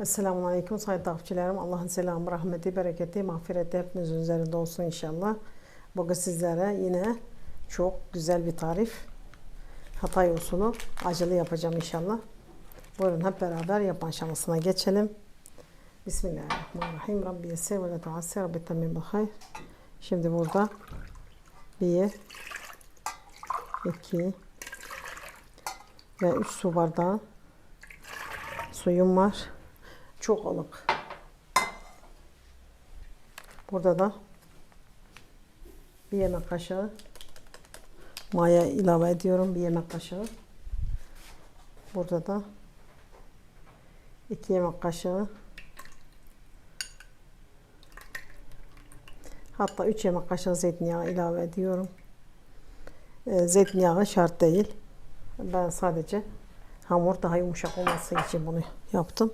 Esselamu Aleyküm sayın takipçilerim. Allah'ın selamı, rahmeti, bereketi, mağfireti hepinizin üzerinde olsun inşallah. Bugün sizlere yine çok güzel bir tarif. Hatay usulü acılı yapacağım inşallah. Buyurun hep beraber yapma aşamasına geçelim. Bismillahirrahmanirrahim. Rabbi yessir ve la tuassir. Rabbi temmim bil hayr. Şimdi burada bir, iki ve üç su bardağı suyum var. Çok ılık. Burada da bir yemek kaşığı maya ilave ediyorum. Bir yemek kaşığı. Burada da iki yemek kaşığı hatta üç yemek kaşığı zeytinyağı ilave ediyorum. Ee, zeytinyağı şart değil. Ben sadece hamur daha yumuşak olması için bunu yaptım.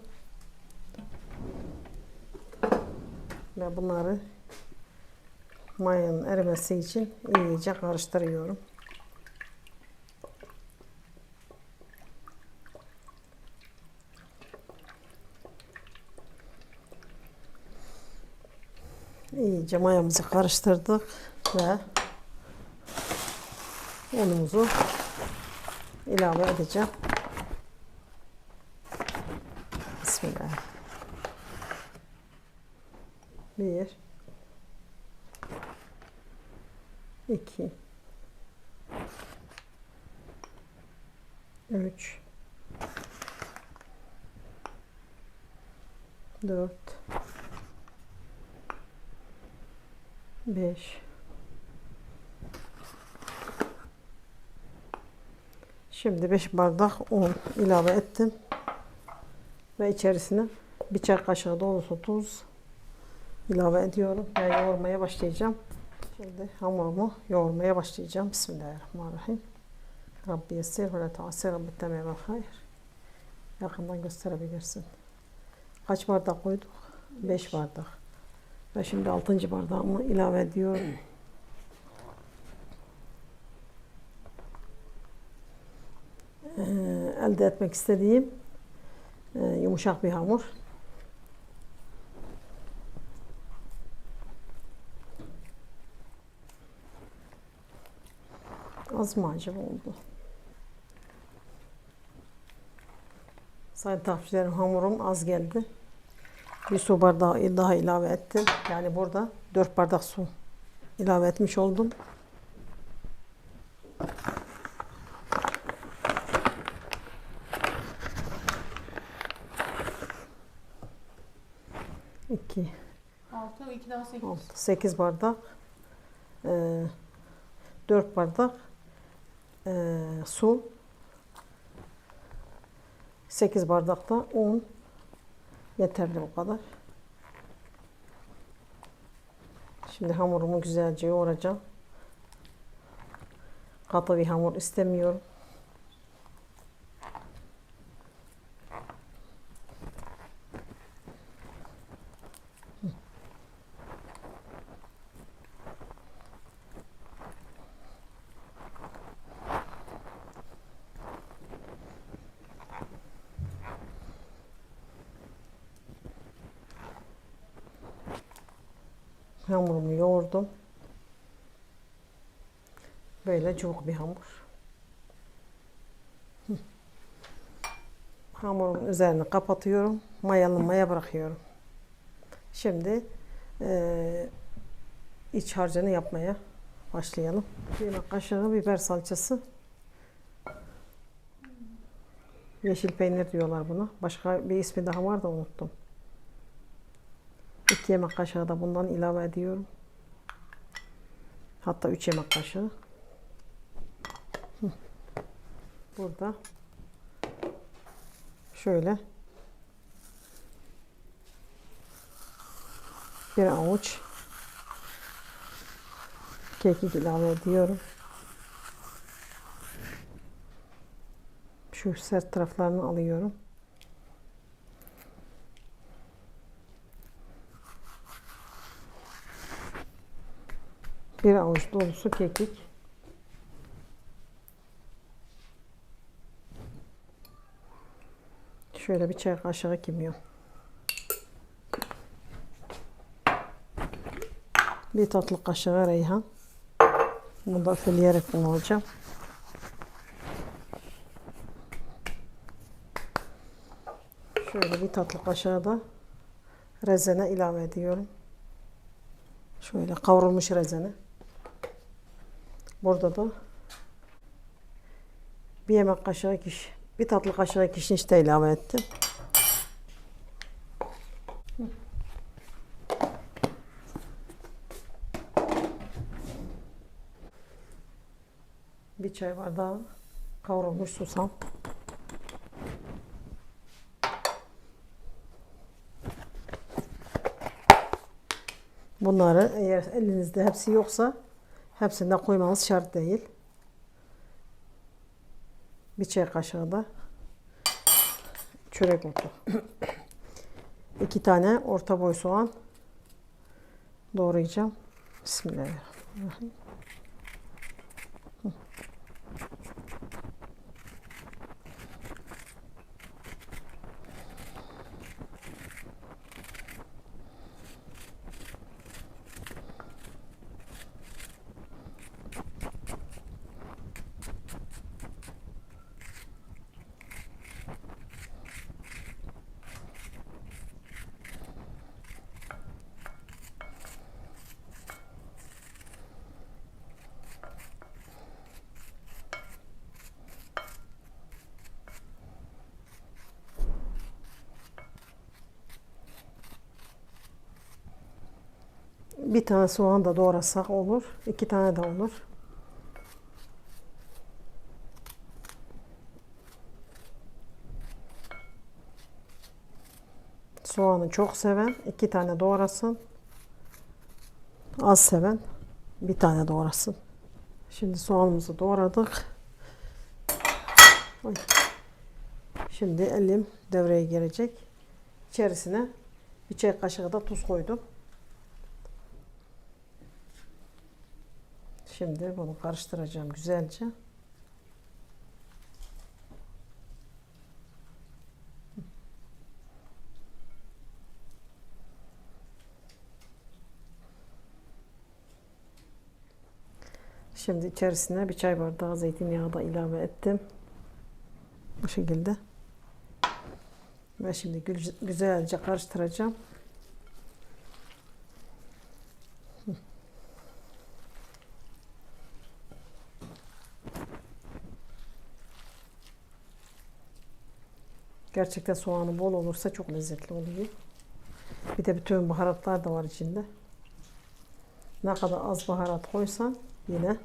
Ve bunları mayanın erimesi için iyice karıştırıyorum. İyice mayamızı karıştırdık ve unumuzu ilave edeceğim. Bir. iki, Üç. Dört. Beş. Şimdi 5 bardak un ilave ettim. Ve içerisine bir çay kaşığı dolusu tuz ilave ediyorum. Ve yoğurmaya başlayacağım. Şimdi hamurumu yoğurmaya başlayacağım. Bismillahirrahmanirrahim. Rabbi yessir ve la. Rabbi temel hayır. Yakından gösterebilirsin. Kaç bardak koyduk? 5 bardak. Ve şimdi 6. bardağımı ilave ediyorum. Ee, elde etmek istediğim e, yumuşak bir hamur. Az mı acaba oldu? Sayın takipçilerim hamurum az geldi. Bir su bardağı daha ilave ettim. Yani burada 4 bardak su ilave etmiş oldum. İki, 6, 2 daha 8. altı, sekiz bardak. Ee, 4 bardak ee, su. 8 bardak da un. Yeterli bu kadar. Şimdi hamurumu güzelce yoğuracağım. Katı bir hamur istemiyorum. Hamurumu yoğurdum. Böyle cıvık bir hamur. Hamurumun üzerini kapatıyorum. Mayalanmaya bırakıyorum. Şimdi eee iç harcını yapmaya başlayalım. Bir yemek kaşığı biber salçası. Yeşil peynir diyorlar buna. Başka bir ismi daha var da unuttum. 2 yemek kaşığı da bundan ilave ediyorum. Hatta 3 yemek kaşığı. Burada şöyle bir avuç kekik ilave ediyorum. Şu sert taraflarını alıyorum. Bir avuç dolusu kekik. Şöyle bir çay kaşığı kimyon. Bir tatlı kaşığı reyhan. Bunu da üfleyerek kullanacağım. Şöyle bir tatlı kaşığı da rezene ilave ediyorum. Şöyle kavrulmuş rezene. Burada da bir yemek kaşığı kiş, bir tatlı kaşığı kişniş de ilave ettim. Bir çay bardağı kavrulmuş susam. Bunları eğer elinizde hepsi yoksa hepsini de koymanız şart değil. Bir çay kaşığı da çörek otu. İki tane orta boy soğan doğrayacağım. Bismillahirrahmanirrahim. Bir tane soğan da doğrasak olur. İki tane de olur. Soğanı çok seven iki tane doğrasın. Az seven bir tane doğrasın. Şimdi soğanımızı doğradık. Şimdi elim devreye girecek. İçerisine bir çay kaşığı da tuz koydum. Şimdi bunu karıştıracağım güzelce. Şimdi içerisine bir çay bardağı zeytinyağı da ilave ettim. Bu şekilde. Ve şimdi gü- güzelce karıştıracağım. Gerçekten soğanı bol olursa çok lezzetli oluyor. Bir de bütün baharatlar da var içinde. Ne kadar az baharat koysan yine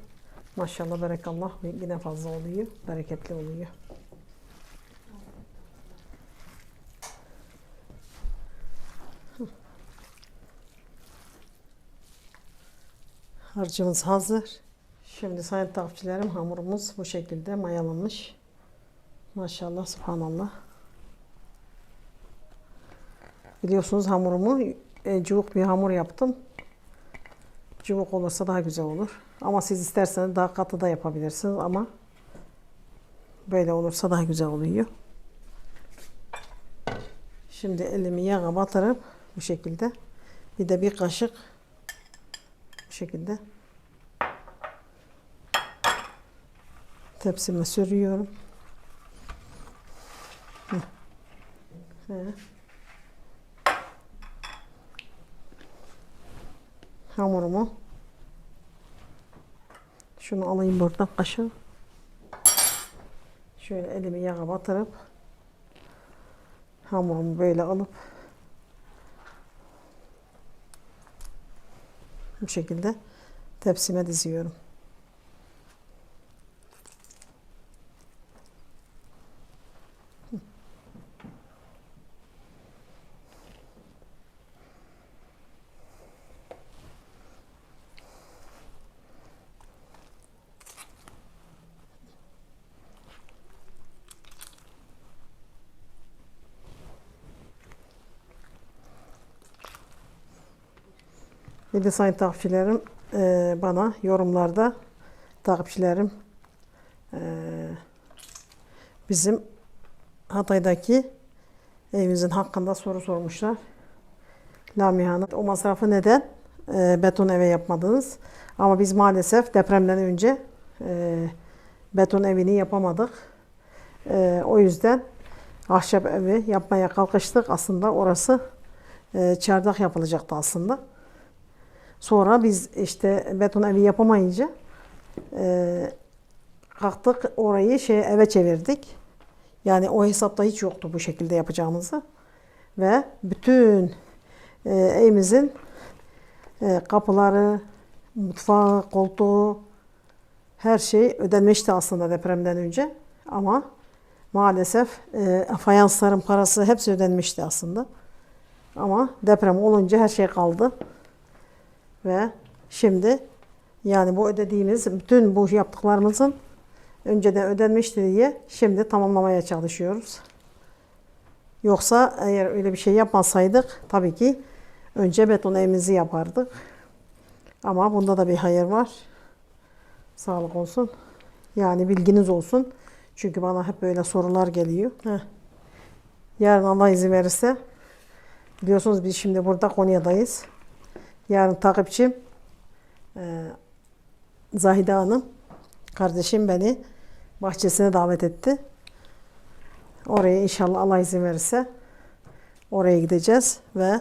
maşallah berekallah yine fazla oluyor. Bereketli oluyor. Harcımız hazır. Şimdi sayın takipçilerim hamurumuz bu şekilde mayalanmış. Maşallah subhanallah. Biliyorsunuz hamurumu e, cıvık bir hamur yaptım. Cıvık olursa daha güzel olur. Ama siz isterseniz daha katı da yapabilirsiniz ama böyle olursa daha güzel oluyor. Şimdi elimi yağa batırıp bu şekilde bir de bir kaşık bu şekilde tepsime sürüyorum. Hı. He. Hamurumu. Şunu alayım buradan kaşığı. Şöyle elimi yağa batırıp hamurumu böyle alıp bu şekilde tepsime diziyorum. Bir de sayın takipçilerim e, bana yorumlarda takipçilerim e, bizim Hatay'daki evimizin hakkında soru sormuşlar. Lamia'nın o masrafı neden e, beton eve yapmadınız. Ama biz maalesef depremden önce e, beton evini yapamadık. E, o yüzden ahşap evi yapmaya kalkıştık. Aslında orası e, çardak yapılacaktı aslında. Sonra biz işte beton evi yapamayınca e, kalktık orayı şey eve çevirdik. Yani o hesapta hiç yoktu bu şekilde yapacağımızı. Ve bütün e, evimizin e, kapıları, mutfağı, koltuğu her şey ödenmişti aslında depremden önce. Ama maalesef e, fayansların parası hepsi ödenmişti aslında. Ama deprem olunca her şey kaldı. Ve şimdi yani bu ödediğimiz bütün bu yaptıklarımızın önceden ödenmişti diye şimdi tamamlamaya çalışıyoruz. Yoksa eğer öyle bir şey yapmasaydık tabii ki önce beton evimizi yapardık. Ama bunda da bir hayır var. Sağlık olsun. Yani bilginiz olsun. Çünkü bana hep böyle sorular geliyor. Heh. Yarın Allah izin verirse biliyorsunuz biz şimdi burada Konya'dayız. Yarın takipçim e, Zahide Hanım kardeşim beni bahçesine davet etti. Oraya inşallah Allah izin verirse oraya gideceğiz ve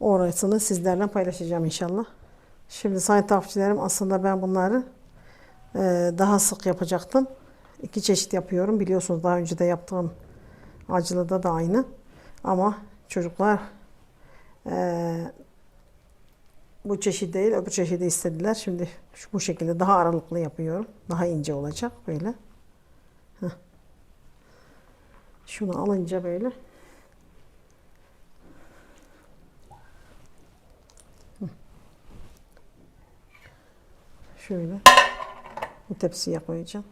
orasını sizlerle paylaşacağım inşallah. Şimdi sayın takipçilerim aslında ben bunları e, daha sık yapacaktım. İki çeşit yapıyorum. Biliyorsunuz daha önce de yaptığım acılıda da aynı. Ama çocuklar e, bu çeşit değil öbür çeşidi istediler. Şimdi şu, bu şekilde daha aralıklı yapıyorum. Daha ince olacak böyle. Heh. Şunu alınca böyle. Şöyle bu tepsiye koyacağım.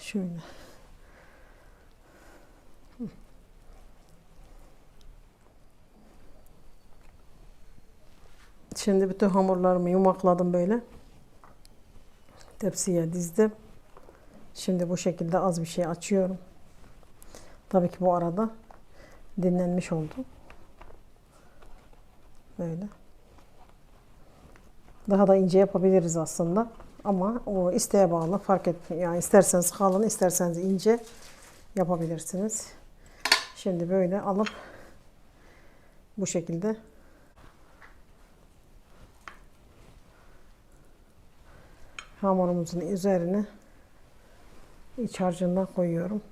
Şöyle. Şimdi bütün hamurlarımı yumakladım böyle. Tepsiye dizdim. Şimdi bu şekilde az bir şey açıyorum. Tabii ki bu arada dinlenmiş oldu. Böyle. Daha da ince yapabiliriz aslında. Ama o isteğe bağlı fark etmiyor. Yani isterseniz kalın, isterseniz ince yapabilirsiniz. Şimdi böyle alıp bu şekilde hamurumuzun üzerine iç harcından koyuyorum.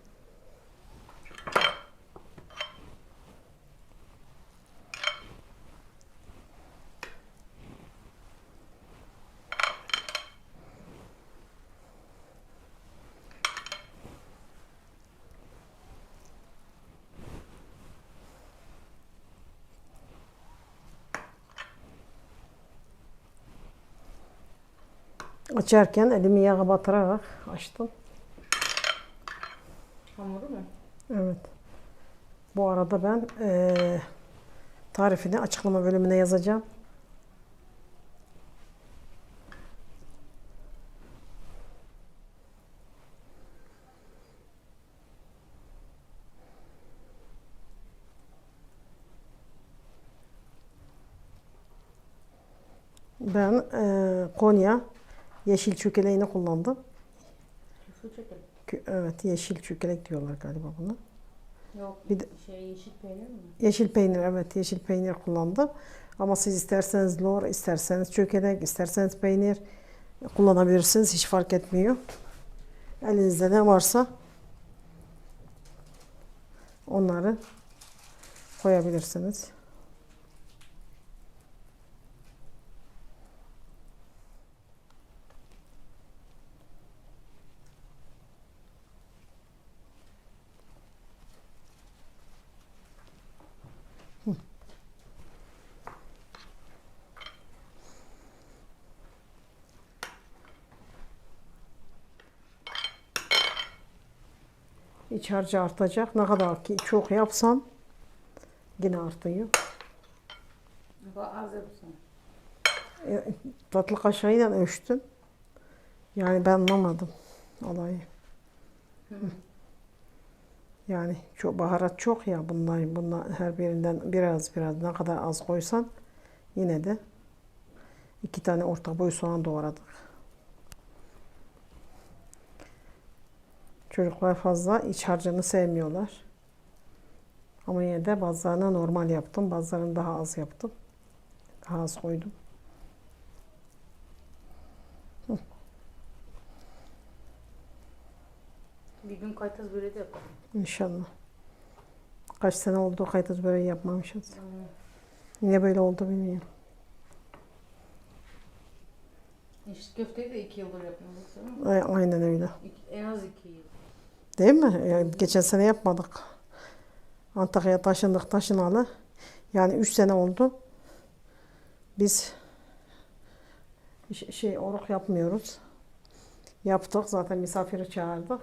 Açarken elimi yağa batırarak açtım. Hamuru mu? Evet. Bu arada ben eee, tarifini açıklama bölümüne yazacağım. Ben eee, Konya yeşil çökeleğini kullandım. Kü- Evet, yeşil çökelek diyorlar galiba buna. Yok. Bir de- şey yeşil peynir mi? Yeşil peynir evet yeşil peynir kullandım. Ama siz isterseniz lor, isterseniz çökelek, isterseniz peynir kullanabilirsiniz. Hiç fark etmiyor. Elinizde ne varsa onları koyabilirsiniz. İç harcı artacak. Ne kadar ki çok yapsam yine artıyor. Az yapsın. E, tatlı kaşığıyla ölçtüm. Yani ben anlamadım olayı. Yani çok baharat çok ya bunlar, bunlar her birinden biraz biraz ne kadar az koysan yine de iki tane orta boy soğan doğradık. Çocuklar fazla iç harcını sevmiyorlar. Ama yine de bazılarına normal yaptım. Bazılarını daha az yaptım. Daha az koydum. Bir gün kaytaz böyle de yapalım. İnşallah. Kaç sene oldu kaytız böreği yapmamışız. Hmm. Niye böyle oldu bilmiyorum. İşte köfteyi de iki yıldır yapmıyoruz Aynen öyle. İki- en az iki yıl. Değil mi? Yani geçen sene yapmadık. Antakya'ya taşındık taşınalı. Yani 3 sene oldu. Biz şey oruk yapmıyoruz. Yaptık zaten misafiri çağırdık.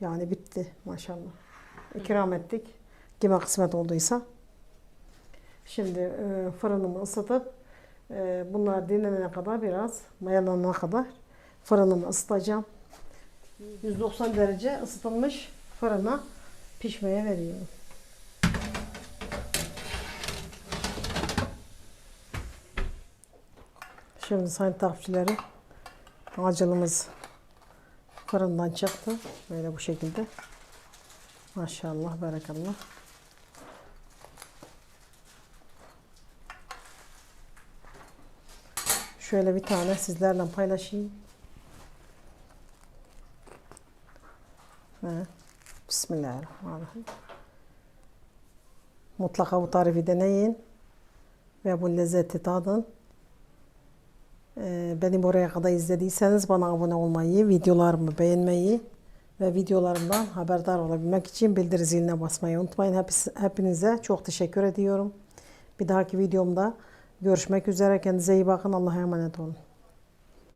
Yani bitti maşallah. İkram ettik. Kime kısmet olduysa. Şimdi e, fırınımı ısıtıp e, bunlar dinlenene kadar biraz mayalanana kadar fırınımı ısıtacağım. 190 derece ısıtılmış fırına pişmeye veriyorum. Şimdi sayın takipçilerim acılımız fırından çıktı. Böyle bu şekilde. Maşallah, berekallah. Şöyle bir tane sizlerle paylaşayım. Evet. Bismillahirrahmanirrahim. Mutlaka bu tarifi deneyin ve bu lezzeti tadın. Ee, Beni buraya kadar izlediyseniz bana abone olmayı, videolarımı beğenmeyi ve videolarımdan haberdar olabilmek için bildirim ziline basmayı unutmayın. Hepsi- Hepinize çok teşekkür ediyorum. Bir dahaki videomda görüşmek üzere. Kendinize iyi bakın. Allah'a emanet olun.